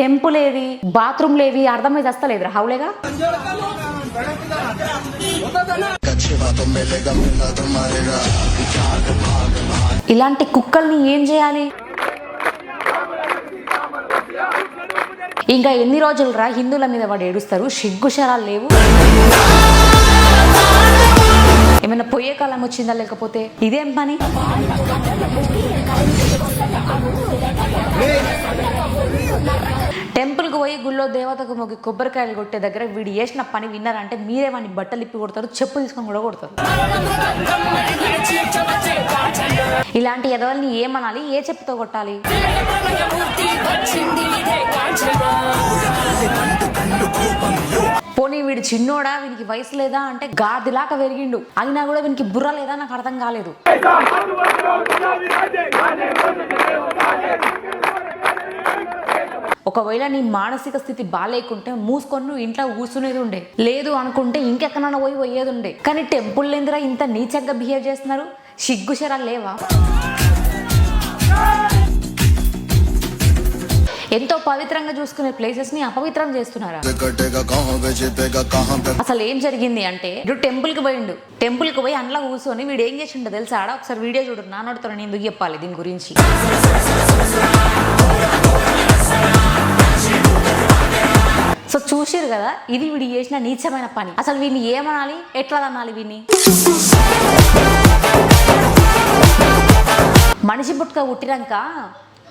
టెంపులేవి బాత్రూమ్లేవి అర్థమైతే వస్తలేదురా హౌలేగా? ఇలాంటి కుక్కల్ని ఏం చేయాలి? ఇంకా ఎన్ని రోజులు రా హిందువుల మీద వాడు ఏడుస్తారు? సిగ్గుశరాలు లేవు. ఏమైనా పోయే కాలం వచ్చిందా లేకపోతే ఇదేం పని? టెంపుల్కి పోయి గుళ్ళో దేవతకు మొగ్గి కొబ్బరికాయలు కొట్టే దగ్గర వీడు చేసిన పని విన్నారంటే మీరే వాడిని బట్టలు ఇప్పి కొడతారు చెప్పులు తీసుకొని కూడా కొడతారు. ఇలాంటి ఎదవల్ని ఏమనాలి? ఏ చెప్పుతో కొట్టాలి? పోనీ వీడు చిన్నోడా? వీనికి వయసు లేదా అంటే గాదిలాక పెరిగిండు అయినా కూడా వీనికి బుర్ర లేదా? నాకు అర్థం కాలేదు. ఒకవేళ నీ మానసిక స్థితి బాగాలేకుంటే మూసుకొని నువ్వు ఇంట్లో కూర్చునేది ఉండే. లేదు అనుకుంటే ఇంకెక్కడన్నా పోయి పోయేది ఉండే. కానీ టెంపుల్ ఎందురా ఇంత నీచంగా బిహేవ్ చేస్తున్నారు? సిగ్గుశరా లేవా? ఎంతో పవిత్రంగా చూసుకునే ప్లేసెస్ని అపవిత్రం చేస్తున్నారా? అసలు ఏం జరిగింది అంటే ఇప్పుడు టెంపుల్కి పోయిండు. టెంపుల్కి పోయి అందులో కూర్చొని వీడు ఏం చేసిండో తెలుసా? ఆడ ఒకసారి వీడియో చూడు. నానడుతాను నేను ఎందుకు చెప్పాలి దీని గురించి? సో చూసిరు కదా ఇది వీడు చేసిన నీచమైన పని. అసలు వీడిని ఏమనాలి? ఎట్లా అనాలి వీడిని? మనిషి పుట్టుక పుట్టినాక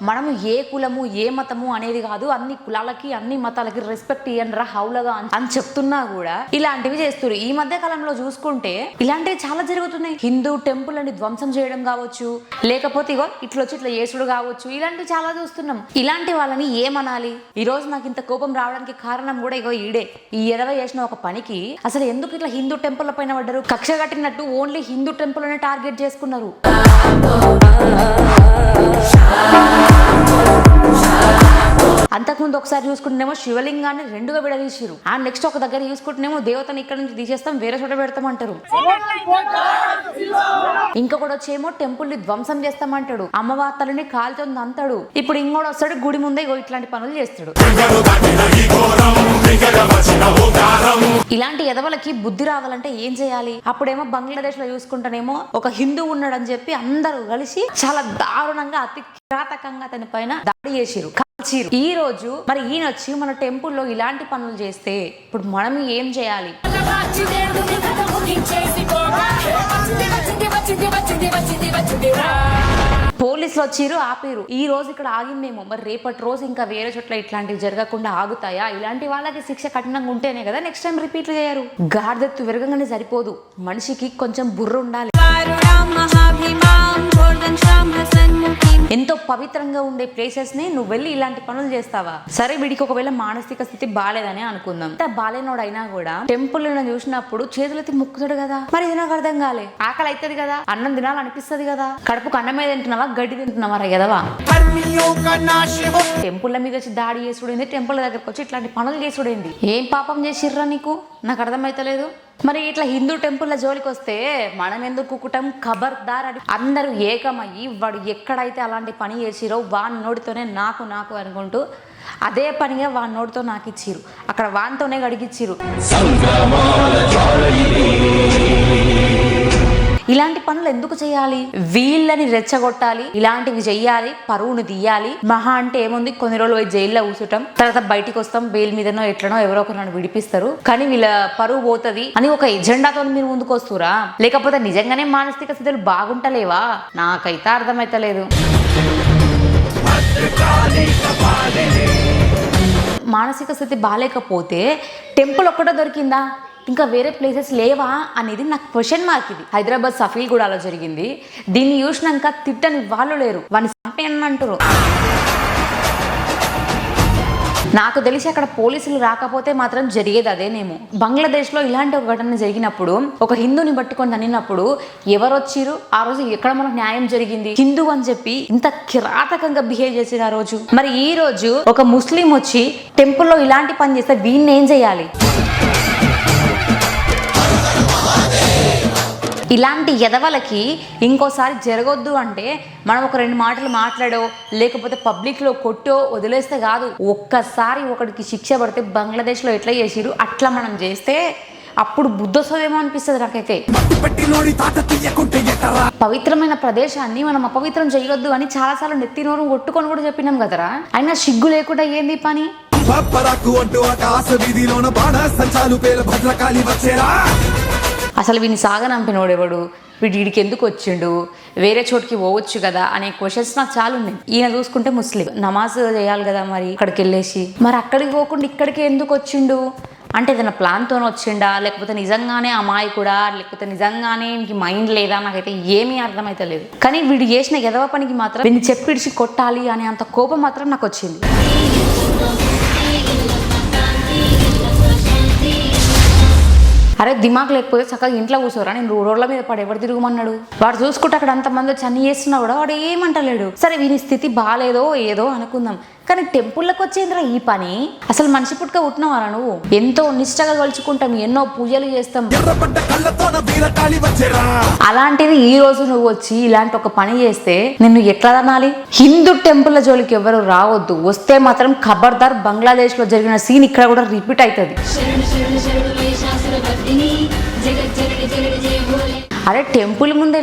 మనము ఏ కులము ఏ మతము అనేది కాదు అన్ని కులాలకి అన్ని మతాలకి రెస్పెక్ట్ ఇయ్యండిరా హౌలగా అని- చెప్తున్నా కూడా ఇలాంటివి చేస్తారు ఈ మధ్య కాలంలో చూసుకుంటే ఇలాంటివి చాలా జరుగుతున్నాయి. హిందూ టెంపుల్ అని ధ్వంసం చేయడం కావచ్చు లేకపోతే ఇగో ఇట్లా వచ్చి ఇట్లా చేసుడు కావచ్చు ఇలాంటివి చాలా చూస్తున్నాం. ఇలాంటి వాళ్ళని ఏమనాలి? ఈ రోజు నాకు ఇంత కోపం రావడానికి కారణం కూడా ఇగో ఈడే. ఈ ఎదవ చేసిన ఒక పనికి అసలు ఎందుకు ఇట్లా హిందూ టెంపుల్ పైన పడ్డారు? కక్ష కట్టినట్టు ఓన్లీ హిందూ టెంపుల్ టార్గెట్ చేసుకున్నారు. ఒకసారి చూసుకుంటేనేమో శివలింగాన్ని రెండుగా విడదీసిరు ఆ నెక్స్ట్ ఒక దగ్గర చూసుకుంటేనేమో దేవతని ఇక్కడ నుంచి తీసేస్తాం వేరే చోట పెడతాం అంటారు ఇంకొకటి వచ్చేమో టెంపుల్ని ధ్వంసం చేస్తామంటాడు అమ్మవార్తలని కాల్చొంది అంతాడు ఇప్పుడు ఇంకోటి వస్తాడు గుడి ముందే ఇగో ఇట్లాంటి పనులు చేస్తాడు. ఇలాంటి ఎదవలకి బుద్ధి రావాలంటే ఏం చేయాలి? అప్పుడేమో బంగ్లాదేశ్లో చూసుకుంటేనేమో ఒక హిందూ ఉన్నాడని చెప్పి అందరూ కలిసి చాలా దారుణంగా అతి కిరాతకంగా అతని పైన దాడి చేసిరు ఈ రోజు మరి ఈయన వచ్చి మన టెంపుల్లో ఇలాంటి పనులు చేస్తే ఇప్పుడు మనం ఏం చేయాలి? పోలీసులు వచ్చిరు ఆపిరు. ఈ రోజు ఇక్కడ ఆగిందేమో. మరి రేపటి రోజు ఇంకా వేరే చోట్ల ఇట్లాంటివి జరగకుండా ఆగుతాయా? ఇలాంటి వాళ్ళకి శిక్ష కఠినంగా ఉంటేనే కదా నెక్స్ట్ టైం రిపీట్ చేయరు. గాడిదెత్తు విరగంగానే సరిపోదు. మనిషికి కొంచెం బుర్ర ఉండాలి. ఎంతో పవిత్రంగా ఉండే ప్లేసెస్ని నువ్వు వెళ్ళి ఇలాంటి పనులు చేస్తావా? సరే వీడికి ఒకవేళ మానసిక స్థితి బాగాలేదని అనుకుందాం. అంత బాలేనోడు అయినా కూడా టెంపుల్ చూసినప్పుడు చేతులెత్తి ముక్కుతాడు కదా. మరి ఇది నాకు అర్థం కాలే. ఆకలి అవుతుంది కదా. అన్నం తినాలనిపిస్తుంది కదా. కడుపుకు అన్నమే తింటున్నావా? గడ్డి తింటున్నావా? రా ఎదవా టెంపుల్ మీద వచ్చి దాడి చేసుడేంది? టెంపుల్ దగ్గరకు వచ్చి ఇట్లాంటి పనులు చేసుడేంది? ఏం పాపం చేసిర్రా నీకు? నాకు అర్థమైతలేదు. మరి ఇట్లా హిందూ టెంపుల్ల జోలికి వస్తే మనం ఎందుకు కుటం ఖబర్దార్ అని. అందరూ ఏకమయ్యి వాడు ఎక్కడైతే అలాంటి పని చేసిరో వాన్ నోటితోనే నాకు నాకు అనుకుంటూ అదే పనిగా వాన్ నోటితో నాకు ఇచ్చిరు అక్కడ వాన్తోనే గడిగిచ్చిరు పనులు ఎందుకు చేయాలి? వీళ్ళని రెచ్చగొట్టాలి ఇలాంటివి చెయ్యాలి పరువును తీయాలి. మహా అంటే ఏముంది? కొన్ని రోజులు పోయి జైల్లో కూర్చుంటాం. తర్వాత బయటికి వస్తాం బెయిల్ మీదనో ఎట్లనో ఎవరో ఒకరు నన్ను విడిపిస్తారు. కానీ వీళ్ళ పరువు పోతుంది అని ఒక ఎజెండాతో మీరు ముందుకు వస్తురా? లేకపోతే నిజంగానే మానసిక స్థితులు బాగుంటలేవా? నాకైతే అర్థమైతలేదు. మానసిక స్థితి బాగాలేకపోతే టెంపుల్ ఒక్కటో దొరికిందా? ఇంకా వేరే ప్లేసెస్ లేవా అనేది నాకు క్వశ్చన్ మార్క్ ఇది. హైదరాబాద్ సఫీల్ కూడా అలా జరిగింది. దీన్ని చూసినాక తిట్టని వాళ్ళు లేరు. వాడిని చంపేయని అంటారు నాకు తెలిసి అక్కడ పోలీసులు రాకపోతే మాత్రం జరిగేది అదేనేమో బంగ్లాదేశ్లో ఇలాంటి ఒక ఘటన జరిగినప్పుడు ఒక హిందూని పట్టుకొని అనినప్పుడు ఎవరు వచ్చిరు ఆ రోజు ఎక్కడ మనకు న్యాయం జరిగింది? హిందూ అని చెప్పి ఇంత కిరాతకంగా బిహేవ్ చేసిన ఆ రోజు. మరి ఈ రోజు ఒక ముస్లిం వచ్చి టెంపుల్లో ఇలాంటి పని చేస్తే వీడిని ఏం చేయాలి? ఇలాంటి ఎదవలకి ఇంకోసారి జరగొద్దు అంటే మనం ఒక రెండు మాటలు మాట్లాడో లేకపోతే పబ్లిక్లో కొట్టో వదిలేస్తే కాదు. ఒక్కసారి ఒకడికి శిక్ష పడితే బంగ్లాదేశ్లో ఎట్లా చేసిరు అట్లా మనం చేస్తే అప్పుడు బుద్ధొస్తుందేమో అనిపిస్తుంది నాకైతే. పవిత్రమైన ప్రదేశాన్ని మనం అపవిత్రం చేయొద్దు అని చాలాసార్లు నెత్తి నోరు కొట్టుకొని కూడా చెప్పినాం కదరా? అయినా సిగ్గు లేకుండా ఏంది పని? అంటూ ఆకాశ వీధిలోన బాణ సంచాలు భద్రకాళి వచ్చేరా? అసలు వీని సాగనంపినోడు ఎవడు? వీడికి ఎందుకు వచ్చిండు? వేరే చోటికి పోవచ్చు కదా అనే క్వశ్చన్స్ నాకు చాలా ఉన్నాయి. ఈయన చూసుకుంటే ముస్లిం. నమాజ్ చేయాలి కదా మరి అక్కడికి వెళ్ళేసి మరి అక్కడికి పోకుండా ఇక్కడికి ఎందుకు వచ్చిండు? అంటే ఏదైనా ప్లాన్తో వచ్చిండా? లేకపోతే నిజంగానే అమాయకుడా? లేకపోతే నిజంగానే ఇంక మైండ్ లేదా? నాకైతే ఏమీ అర్థమైతే లేదు. కానీ వీడు చేసిన ఎదవ పనికి మాత్రం వీడిని చెప్పిడిచి కొట్టాలి అనే అంత కోపం మాత్రం నాకు వచ్చింది. అరే దిమాగ్ లేకపోతే చక్కగా ఇంట్లో కూర్చోరా నేను రోడ్ల మీద పడి ఎవరు తిరుగుమన్నాడు? వాడు చూసుకుంటే అక్కడ అంతమంది వచ్చి అన్ని చేస్తున్నా కూడా వాడు ఏమంటలేడు. సరే వీని స్థితి బాగాలేదో ఏదో అనుకుందాం. కానీ టెంపుల్లోకి వచ్చేంద్రా ఈ పని? అసలు మనిషి పుట్టుక పుట్టినవారా నువ్వు? ఎంతో నిష్టగా కలుచుకుంటాం ఎన్నో పూజలు చేస్తాం. అలాంటిది ఈ రోజు నువ్వు వచ్చి ఇలాంటి ఒక పని చేస్తే నిన్ను ఎట్లా అనాలి? హిందూ టెంపుల్ జోలికి ఎవరు రావద్దు. వస్తే మాత్రం ఖబర్దార్ బంగ్లాదేశ్లో జరిగిన సీన్ ఇక్కడ కూడా రిపీట్ అవుతుంది అరే టెంపుల్ ముందే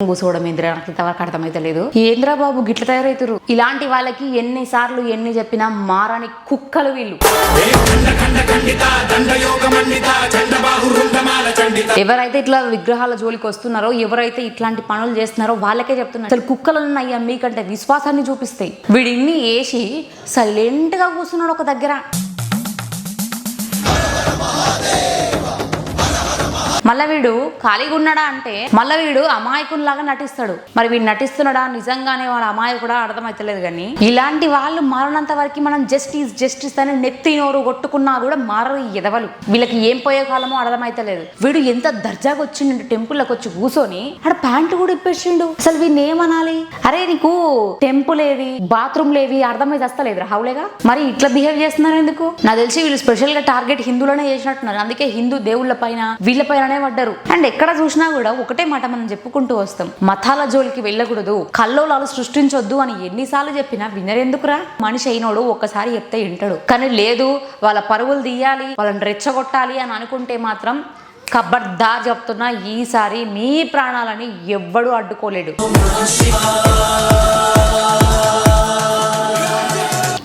లే- ఇంద్ర నాకు ఇంతవరకు అర్థమైతే లేదు ఏంద్రా బాబు గిట్ల తయారవుతారు ఇలాంటి వాళ్ళకి ఎన్నిసార్లు ఎన్ని చెప్పినా మారని కుక్కలు వీళ్ళు. ఎవరైతే ఇట్లా విగ్రహాల జోలికి వస్తున్నారో ఎవరైతే ఇట్లాంటి పనులు చేస్తున్నారో వాళ్ళకే చెప్తున్నారు అసలు కుక్కలను అయ్యా మీకంటే విశ్వాసాన్ని చూపిస్తాయి వీడిన్ని వేసి సైలెంట్గా కూర్చున్నాడు ఒక దగ్గర. మళ్ళా వీడు ఖాళీగా ఉన్నాడా అంటే మళ్ళా వీడు అమాయకునిలాగా నటిస్తాడు. మరి వీడు నటిస్తున్నాడా? నిజంగానే వాడు అమాయకుడా? అర్థమైతలేదు కానీ ఇలాంటి వాళ్ళు మారినంత వరకు మనం జస్టిస్ జస్టిస్ అని నెత్తి నోరు కొట్టుకున్నా కూడా మారరు ఎదవలు. వీళ్ళకి ఏం పోయే కాలమో అర్థమైతలేదు. వీడు ఎంత దర్జాగా వచ్చిండు టెంపుల్లోకి వచ్చి కూర్చొని ఆడ ప్యాంటు కూడా ఇప్పేసిండు. అసలు వీడిని ఏమనాలి? అరే నీకు టెంపుల్ ఏవి? బాత్రూమ్ లేవి అర్థమైతే వస్తలేదు హౌలేగా? మరి ఇట్లా బిహేవ్ చేస్తున్నారు ఎందుకు? నాకు తెలిసి వీళ్ళు స్పెషల్గా టార్గెట్ హిందువులనే చేసినట్టున్నారు. అందుకే హిందూ దేవుళ్ళ పైన వీళ్ళ పైన పైననే పడ్డారు అండ్ ఎక్కడ చూసినా కూడా ఒకటే మాట మనం చెప్పుకుంటూ వస్తాం. మతాల జోలికి వెళ్ళకూడదు. కల్లోలాలు సృష్టించొద్దు అని ఎన్నిసార్లు చెప్పినా వినరెందుకురా? మనిషి అయినోడు ఒక్కసారి చెప్తే వింటాడు. కానీ లేదు వాళ్ళ పరుగులు తీయాలి వాళ్ళని రెచ్చగొట్టాలి అని అనుకుంటే మాత్రం కబర్దార్ చెప్తున్నా ఈసారి మీ ప్రాణాలని ఎవ్వడు అడ్డుకోలేడు.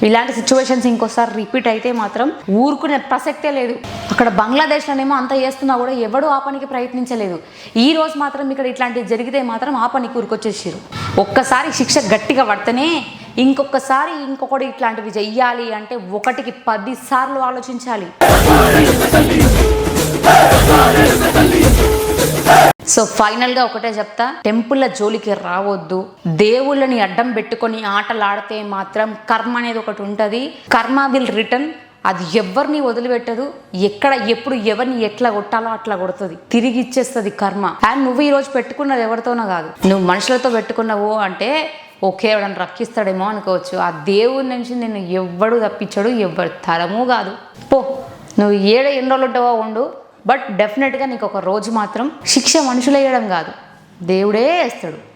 ఇలాంటి సిచ్యువేషన్స్ ఇంకోసారి రిపీట్ అయితే మాత్రం ఊరుకునే ప్రసక్తే లేదు. అక్కడ బంగ్లాదేశ్లోనేమో అంత చేస్తున్నా కూడా ఎవడు ఆ పనికి ప్రయత్నించలేదు. ఈ రోజు మాత్రం ఇక్కడ ఇట్లాంటివి జరిగితే మాత్రం ఆ పనికి ఊరుకొచ్చేసారు ఒక్కసారి శిక్ష గట్టిగా పడితేనే ఇంకొకసారి ఇంకొకటి ఇట్లాంటివి చెయ్యాలి అంటే ఒకటికి పది సార్లు ఆలోచించాలి. సో ఫైనల్గా ఒకటే చెప్తా. టెంపుల్ల జోలికి రావద్దు. దేవుళ్ళని అడ్డం పెట్టుకొని ఆటలు ఆడితే మాత్రం కర్మ అనేది ఒకటి ఉంటుంది. కర్మ విల్ రిటర్న్ అది ఎవరిని వదిలిపెట్టదు. ఎక్కడ ఎప్పుడు ఎవరిని ఎట్లా కొట్టాలో అట్లా కొడుతుంది. తిరిగి ఇచ్చేస్తుంది కర్మ. అండ్ నువ్వు ఈ రోజు పెట్టుకున్నది ఎవరితోనో కాదు. నువ్వు మనుషులతో పెట్టుకున్నావు అంటే ఓకే ఎవడని రక్షిస్తాడేమో అనుకోవచ్చు. ఆ దేవుడి నుంచి నేను ఎవ్వడు తప్పించాడు ఎవరి తరము కాదు. పో. నువ్వు ఏడ ఎన్ని రోజులు ఉంటావో ఉండు. బట్ డెఫినెట్గా నీకు ఒక రోజు మాత్రం శిక్ష మనుషులు కాదు. దేవుడే వేస్తాడు